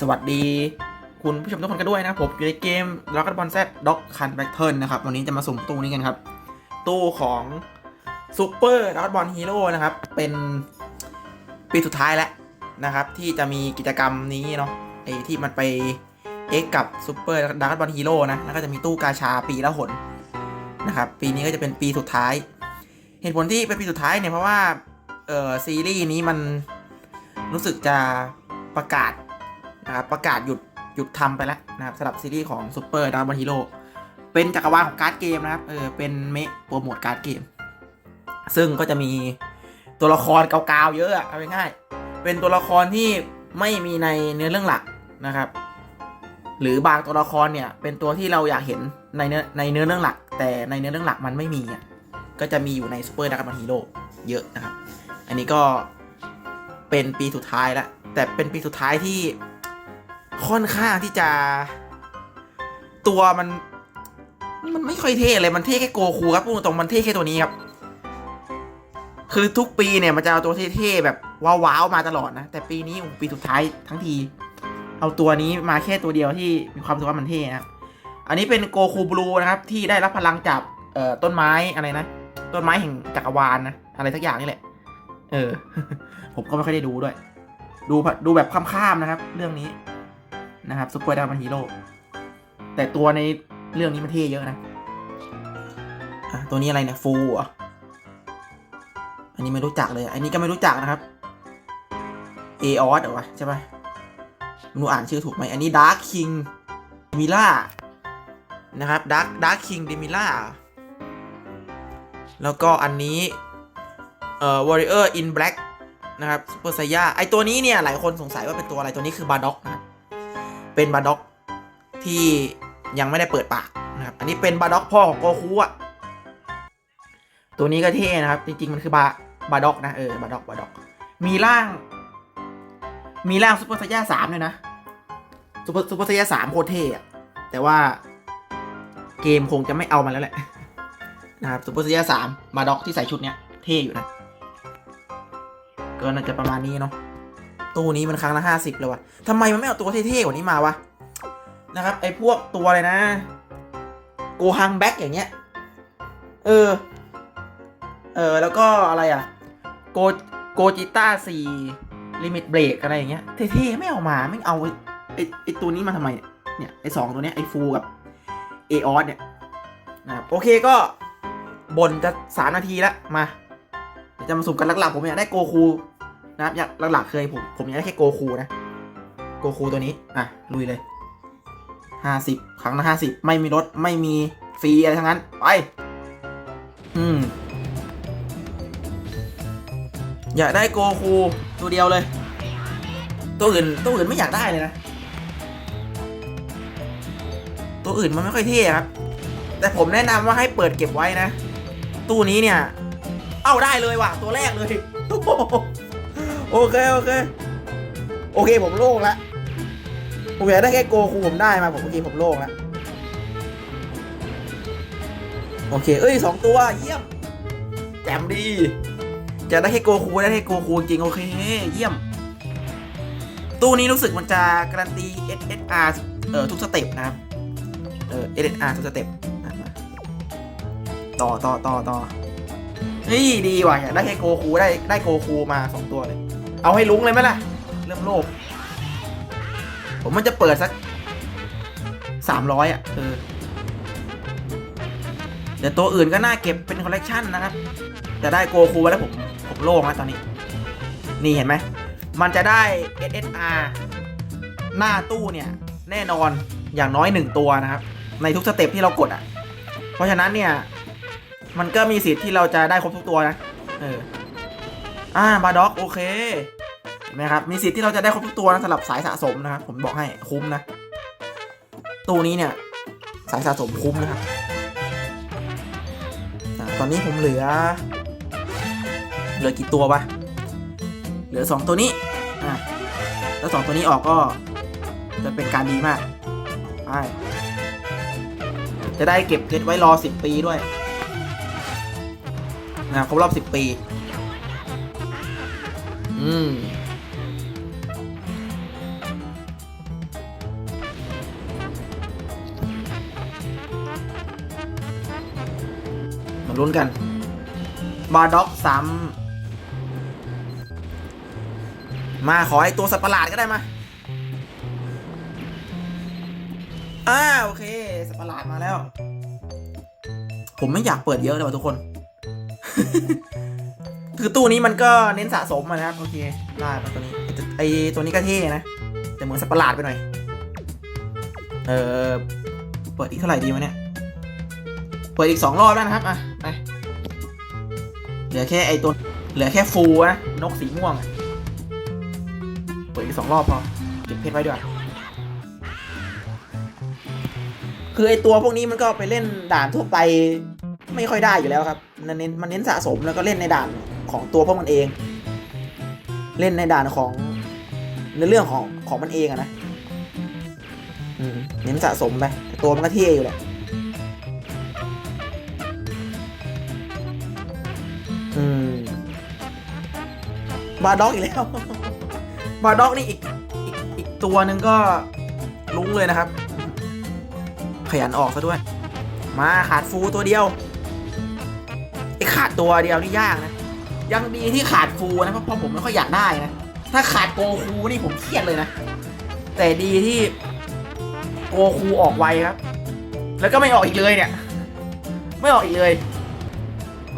สวัสดี คุณผู้ชมทุกคนกันด้วยนะผมอยู่ในเกม Dragon Ball Z Dog Hunt Battle นะครับ วันนี้จะมาสุ่มตู้นี้กันครับ ตู้ของ Super Dragon Ball Hero นะครับ เป็นปีสุดท้ายแล้วนะครับ ที่จะมีกิจกรรมนี้เนาะไอที่มันไป X กับ Super Dragon Ball Hero นะ แล้วก็จะมีตู้กาชาปีละหนนะครับ ปีนี้ก็จะเป็นปีสุดท้าย เหตุผลที่เป็นปีสุดท้ายเนี่ยเพราะว่าเออซีรีส์นี้มันรู้สึกจะประกาศ นะครับประกาศหยุดหยุดทำไปแล้วนะครับสำหรับซีรีส์ของ Super d r a g o n Hero เป็นจักรวาลของการ์ดเกมนะครับเออเป็นเมะโปรโมทการ์ดเกม ซึ่งก็จะมีตัวละครเก่าๆเยอะเอาง่ายๆเป็นตัวละครที่ไม่มีในเนื้อเรื่องหลักนะครับ หรือบางตัวละครเนี่ยเป็นตัวที่เราอยากเห็นในเนื้อในเนื้อเรื่องหลัก แต่ในเนื้อเรื่องหลักมันไม่มีก็จะมีอยู่ใน Super d r a g o n Hero เยอะนะครับ อันนี้ก็เป็นปีสุดท้ายแล้วแต่เป็นปีสุดท้ายที่ ค่อนข้างที่จะ ตัวมัน มันไม่ค่อยเท่เลยมันเท่แค่โกคูครับพูดตรงมันเท่แค่ตัวนี้ครับ คือทุกปีเนี่ยมันจะเอาตัวเท่ๆแบบว้าวๆมาตลอดนะ แต่ปีนี้ปีสุดท้ายทั้งที เอาตัวนี้มาแค่ตัวเดียวที่มีความรู้สึกว่ามันเท่นะครับอันนี้เป็นโกคูบลูนะครับที่ได้รับพลังจากเอ่อต้นไม้อะไรนะต้นไม้แห่งจักรวาลนะอะไรสักอย่างนี่แหละ เออ ผมก็ไม่ค่อยได้ดูด้วย ดูดูแบบข้ามๆนะครับ เรื่องนี้ นะครับซุปเปอร์ดามันฮีโร่แต่ตัวในเรื่องนี้มันเท่เยอะนะอะตัวนี้อะไรเนี่ยฟูอะอันนี้ไม่รู้จักเลย อันนี้ก็ไม่รู้จักนะครับเอออสเหรอวะใช่ปะมนูอ่านชื่อถูกไหมอันนี้ดาร์คคิงมิล่านะครับดาร์คดาร์คคิงดิมิล่าแล้วก็อันนี้เอ่อ Warrior in Black นะครับซูเปอร์ไซย่าไอตัวนี้เนี่ย หลายคนสงสัยว่าเป็นตัวอะไรตัวนี้คือบาร์ด็อกนะครับ เป็นบาร์ด็อกที่ยังไม่ได้เปิดปากนะครับ อันนี้เป็นบาร์ด็อกพ่อของโกคูอะ ตัวนี้ก็เท่นะครับ จริงๆ มันคือบาบาร์ด็อกนะ เออบาร์ด็อกบาร์ด็อก มีร่าง มีร่างซูเปอร์ไซย่าสามเลยนะซูเปอร์ซูเปอร์ไซย่าสามโคตรเท่อะแต่ว่าเกมคงจะไม่เอามันแล้วแหละนะครับซูเปอร์ไซย่าสามบาร์ด็อกที่ใส่ชุดเนี้ยเท่อยู่นะ ก็น่าจะประมาณนี้เนาะ ตู้นี้มันครั้งละห้าสิบเลยวะทำไมมันไม่เอาตัวเท่ๆกว่านี้มาวะ นะครับ ไอ้พวกตัวอะไรนะ โกฮังแบ็กอย่างเงี้ย เออ เออ แล้วก็อะไรอะ โก โกจิต้าสี่ลิมิตเบรกอะไรอย่างเงี้ย เท่ๆ ไม่เอามา ไม่เอาไอ้ไอ้ตัวนี้มาทำไม เนี่ย ไอ้สองตัวเนี้ย ไอ้ฟูกับเอออสเนี่ย นะครับ โอเคก็บนจะสามนาทีล้วมาเดี๋ยวจะมาสุ่มกันหลักๆผมอยากได้โกคู นะครับอยากหลักๆเคยผมผมอยากได้แค่โกคูนะ โกคูตัวนี้ อะ ลุยเลยห้าสิบครั้งละห้าสิบไม่มีรถไม่มีฟรีอะไรทั้งนั้น ไป อืม อยากได้โกคูตัวเดียวเลย ตัวอื่นตัวอื่นไม่อยากได้เลยนะ ตัวอื่นมันไม่ค่อยเท่ครับ แต่ผมแนะนำว่าให้เปิดเก็บไว้นะ ตู้นี้เนี่ย เอ้าได้เลยว่ะ ตัวแรกเลยโอ โอเคโอเค โอเคผมโล่งล้วผมอยากได้แค่โกคูผมได้มาผมโอเคผมโล่งล้วโอเค เอ้ยสองตัวเยี่ยมแจ่มดีจะได้แค่โกคูได้แค่โกคูจริงโอเคเยี่ยม ตู้นี้รู้สึกมันจะการันตี SSR เอ่อทุกสเต็ปนะครับเออ SSR ทุกสเต็ปต่อต่อต่อต่อเฮ้ยดีว่ะอยากได้แค่โกคูได้ได้โกคูมาสองตัวเลย เอาให้ลุ้งเลยไหมล่ะ เริ่มโลภผมมันจะเปิดสักสามร้อยอะเออเดี๋ยวตัวอื่นก็น่าเก็บเป็นคอลเลกชันนะครับ จะได้โกคูแล้วผมผมโล่งแล้วตอนนี้ นี่เห็นไหม มันจะได้ SSR หน้าตู้เนี่ย แน่นอนอย่างน้อยหนึ่งตัวนะครับ ในทุกสเต็ปที่เรากดอะ เพราะฉะนั้นเนี่ย มันก็มีสิทธิ์ที่เราจะได้ครบทุกตัวนะ เออ อ่าบาด็อกโอเค นไหมครับมีสิทธิ์ที่เราจะได้ครบทุกตัวนะสำหรับสายสะสมนะครับผมบอกให้คุ้มนะตู้นี้เนี่ยสายสะสมคุ้มนะครับอตอนนี้ผมเหลือ เหลือกี่ตัวปะเหลือสองตัวนี้อะแล้วสองตัวนี้ออกก็จะเป็นการดีมากไปจะได้เก็บเพชรไว้รอสิบปีด้วยนะครบรอบสิบปี อืม ลุ้นกัน บาร์ด็อกซ้ำมาขอไอตัวสัตว์ประหลาดก็ได้มาอ่าโอเคสัตว์ประหลาดมาแล้ว ผมไม่อยากเปิดเยอะเลยว่ะทุกคน คือตู้นี้มันก็เน้นสะสมมานะครับ โอเคได้มาตัวนี้ไอตัวนี้ก็เท่นะ แต่เหมือนสัตว์ประหลาดไปหน่อย เออเปิดอีกเท่าไหร่ดีวะเนี่ยเปิดอีกสองรอบแล้วนะครับ อะ ไป เหลือแค่ไอตัว เหลือแค่ฟูนะ นกสีม่วง เปิดอีกสองรอบพอ เก็บเพชรไว้ด้วย คือไอตัวพวกนี้มันก็ไปเล่นด่านทั่วไป ไม่ค่อยได้อยู่แล้วครับ มันเน้นมันเน้นสะสมแล้วก็เล่นในด่านของตัวพวกมันเอง เล่นในด่านของในเรื่องของของมันเองอะนะเน้นสะสมไปต่ตัวมันก็เท่อยู่แหละ บาร์ด็อกอีกแล้ว บาร์ด็อกนี่อีกอีกอีกตัวหนึ่งก็ลุ้งเลยนะครับ ขยันออกซะด้วย มาขาดฟูตัวเดียวไอ้ขาดตัวเดียวนี่ยากนะ ยังดีที่ขาดฟูนะเพราะเพราะผมไม่ค่อยอยากได้นะ ถ้าขาดโกคูนี่ผมเครียดเลยนะ แต่ดีที่โกคูออกไวครับ แล้วก็ไม่ออกอีกเลยเนี่ย ไม่ออกอีกเลย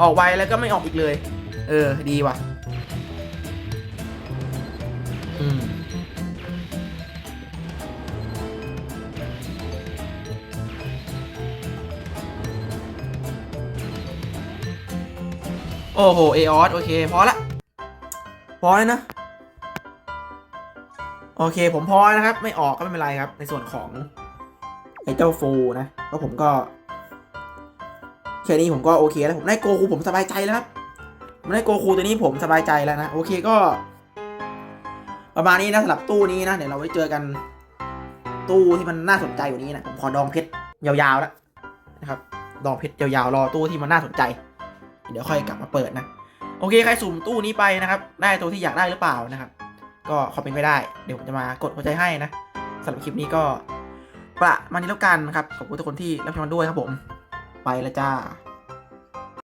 ออกไวแล้วก็ไม่ออกอีกเลย เออ ดีว่ะ อืมโอ้โห เอออสโอเค พอละ พอแล้วนะ โอเค ผมพอแล้วนะครับ ไม่ออกก็ไม่เป็นไรครับ ในส่วนของ ไอ้เจ้าฟูนะแล้วผมก็ แค่นี้ผมก็โอเคแล้ว ผมได้โกคูผมสบายใจแล้วครับ ผมได้โกคูตัวนี้ผมสบายใจแล้วนะ โอเคก็ ประมาณนี้นะสำหรับตู้นี้นะเดี๋ยวเราไว้เจอกัน ตู้ที่มันน่าสนใจอยู่านี้นะผมขอดองเพชรยาวๆแล้วนะครับดองเพชรยาวๆรอตู้ที่มันน่าสนใจ เดี๋ยวค่อยกลับมาเปิดนะโอเคใครสุ่มตู้นี้ไปนะครับ ได้ตัวที่อยากได้หรือเปล่านะครับ ก็คอมเมนต์ไม่ได้เดี๋ยวผมจะมากดหัวใจให้นะสำหรับคลิปนี้ก็ประมาณนี้แล้วกันนะครับขอบคุณทุกคนที่รับชมด้วยครับผม ไปแล้วจ้า